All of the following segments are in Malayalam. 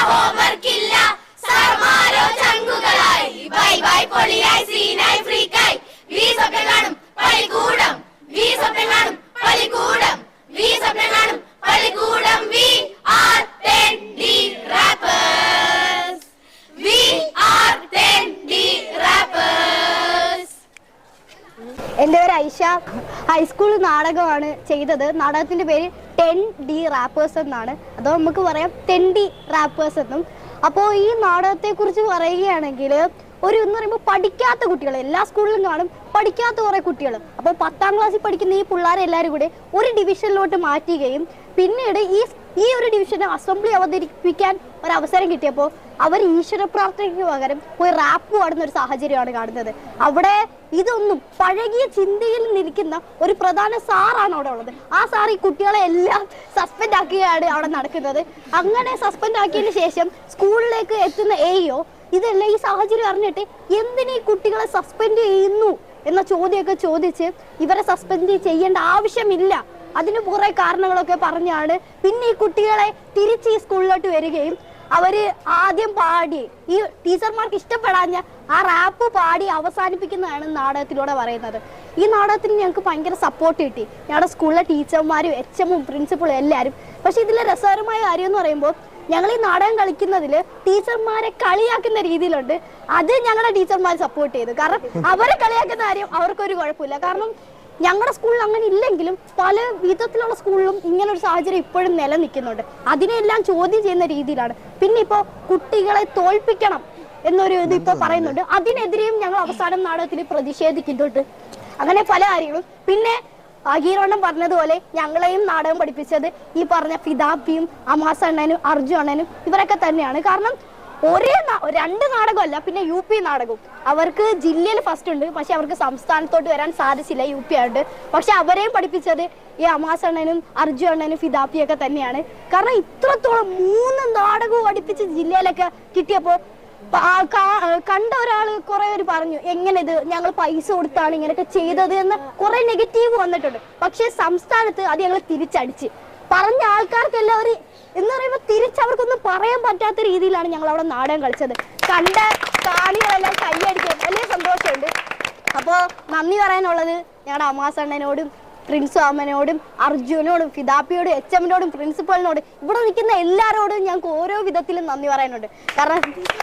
homework. ഹൈസ്കൂൾ നാടകമാണ് ചെയ്തത്. നാടകത്തിന്റെ പേര് ടെൻ ഡി റാപ്പേഴ്സ് എന്നാണ്. അതോ നമുക്ക് പറയാം ടെൻ ഡി റാപ്പേഴ്സ് എന്നും. അപ്പോൾ ഈ നാടകത്തെ കുറിച്ച് പറയുകയാണെങ്കിൽ ഒരു എന്ന് പറയുമ്പോൾ പഠിക്കാത്ത കുട്ടികൾ എല്ലാ സ്കൂളിലും കാണും പഠിക്കാത്ത കുറെ കുട്ടികൾ അപ്പോൾ പത്താം ക്ലാസ്സിൽ പഠിക്കുന്ന ഈ പിള്ളേരെ എല്ലാവരും കൂടെ ഒരു ഡിവിഷനിലോട്ട് മാറ്റുകയും പിന്നീട് ഈ ഈ ഒരു ഡിവിഷനെ അസംബ്ലി അവതരിപ്പിക്കാൻ ഒരു അവസരം കിട്ടിയപ്പോൾ അവർ ഈശ്വര പ്രാർത്ഥനയ്ക്ക് പകരം പോയി റാപ്പ് പാടുന്ന ഒരു സാഹചര്യമാണ് കാണുന്നത്. അവിടെ ഇതൊന്നും പഴകിയ ചിന്തയിൽ നിൽക്കുന്ന ഒരു പ്രധാന സാറാണ് അവിടെ ഉള്ളത്. ആ സാർ ഈ കുട്ടികളെ എല്ലാം സസ്പെൻഡ് ആക്കുകയാണ് അവിടെ നടക്കുന്നത്. അങ്ങനെ സസ്പെൻഡ് ആക്കിയതിന് ശേഷം സ്കൂളിലേക്ക് എത്തുന്ന എയോ ഇതെല്ലാം ഈ സാഹചര്യം അറിഞ്ഞിട്ട് എന്തിനീ കുട്ടികളെ സസ്പെൻഡ് ചെയ്യുന്നു എന്ന ചോദ്യമൊക്കെ ചോദിച്ച് ഇവരെ സസ്പെൻഡ് ചെയ്യേണ്ട ആവശ്യമില്ല. അതിന് കുറെ കാരണങ്ങളൊക്കെ പറഞ്ഞാണ്. പിന്നെ ഈ കുട്ടികളെ തിരിച്ച് ഈ സ്കൂളിലോട്ട് വരികയും അവർ ആദ്യം പാടി. ഈ ടീച്ചർമാർക്ക് ഇഷ്ടപ്പെടാഞ്ഞ ആ റാപ്പ് പാടി അവസാനിപ്പിക്കുന്നതാണ് നാടകത്തിലൂടെ പറയുന്നത്. ഈ നാടകത്തിന് ഞങ്ങൾക്ക് ഭയങ്കര സപ്പോർട്ട് കിട്ടി. ഞങ്ങളുടെ സ്കൂളിലെ ടീച്ചർമാരും എച്ച് എമ്മും പ്രിൻസിപ്പളും എല്ലാവരും പക്ഷെ ഇതിലെ രസകരമായ കാര്യം എന്ന് പറയുമ്പോൾ ഞങ്ങൾ ഈ നാടകം കളിക്കുന്നതിൽ ടീച്ചർമാരെ കളിയാക്കുന്ന രീതിയിലുണ്ട്. അത് ഞങ്ങളുടെ ടീച്ചർമാർ സപ്പോർട്ട് ചെയ്തു. കാരണം അവരെ കളിയാക്കുന്ന കാര്യം അവർക്കൊരു കുഴപ്പമില്ല. കാരണം ഞങ്ങളുടെ സ്കൂളിൽ അങ്ങനെ ഇല്ലെങ്കിലും പല വിധത്തിലുള്ള സ്കൂളിലും ഇങ്ങനെ ഒരു സാഹചര്യം ഇപ്പോഴും നിലനിൽക്കുന്നുണ്ട്. അതിനെല്ലാം ചോദ്യം ചെയ്യുന്ന രീതിയിലാണ്. പിന്നെ ഇപ്പോൾ കുട്ടികളെ തോൽപ്പിക്കണം എന്നൊരു ഇത് ഇപ്പോൾ പറയുന്നുണ്ട്. അതിനെതിരെയും ഞങ്ങൾ അവസാനം നാടകത്തിൽ പ്രതിഷേധിക്കുന്നുണ്ട്. അങ്ങനെ പല കാര്യങ്ങളും. പിന്നെ അഗീരോണം പറഞ്ഞതുപോലെ ഞങ്ങളെയും നാടകം പഠിപ്പിച്ചത് ഈ പറഞ്ഞ ഫിദാപ്പിയും അമാസ് അണ്ണനും അർജു അണ്ണനും ഇവരൊക്കെ തന്നെയാണ്. കാരണം ഒരേ രണ്ട് നാടകമല്ല പിന്നെ യു പി നാടകവും. അവർക്ക് ജില്ലയിൽ ഫസ്റ്റ് ഉണ്ട് പക്ഷെ അവർക്ക് സംസ്ഥാനത്തോട്ട് വരാൻ സാധിച്ചില്ല യു പി ആയിട്ട്. പക്ഷെ അവരെയും പഠിപ്പിച്ചത് ഈ അമാസ് അണ്ണനും അർജു അണ്ണനും ഫിദാപ്പിയൊക്കെ തന്നെയാണ്. കാരണം ഇത്രത്തോളം മൂന്ന് നാടകവും പഠിപ്പിച്ച് ജില്ലയിലൊക്കെ കിട്ടിയപ്പോൾ കണ്ട ഒരാൾ കുറെ പേര് പറഞ്ഞു എങ്ങനെ ഇത് ഞങ്ങൾ പൈസ കൊടുത്താണ് ഇങ്ങനെയൊക്കെ ചെയ്തത് എന്ന് കുറെ നെഗറ്റീവ് വന്നിട്ടുണ്ട്. പക്ഷെ സംസ്ഥാനത്ത് അത് ഞങ്ങൾ തിരിച്ചടിച്ച്. പറഞ്ഞ ആൾക്കാർക്ക് എല്ലാവരും എന്ന് പറയുമ്പോൾ തിരിച്ചവർക്കൊന്നും പറയാൻ പറ്റാത്ത രീതിയിലാണ് ഞങ്ങൾ അവിടെ നാടകം കളിച്ചത്. കണ്ട കാണികളെല്ലാം കൈയടിക്കും വലിയ സന്തോഷമുണ്ട്. അപ്പോൾ നന്ദി പറയാനുള്ളത് ഞങ്ങളുടെ അമ്മാസണ്ണനോടും പ്രിൻസ് അമ്മനോടും അർജുനോടും ഫിദാപ്പിയോടും എച്ച് എമ്മിനോടും പ്രിൻസിപ്പളിനോടും ഇവിടെ നിൽക്കുന്ന എല്ലാവരോടും ഞങ്ങൾക്ക് ഓരോ വിധത്തിലും നന്ദി പറയാനുണ്ട്. കാരണം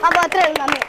അപ്പോൾ അത്രയും നന്ദി.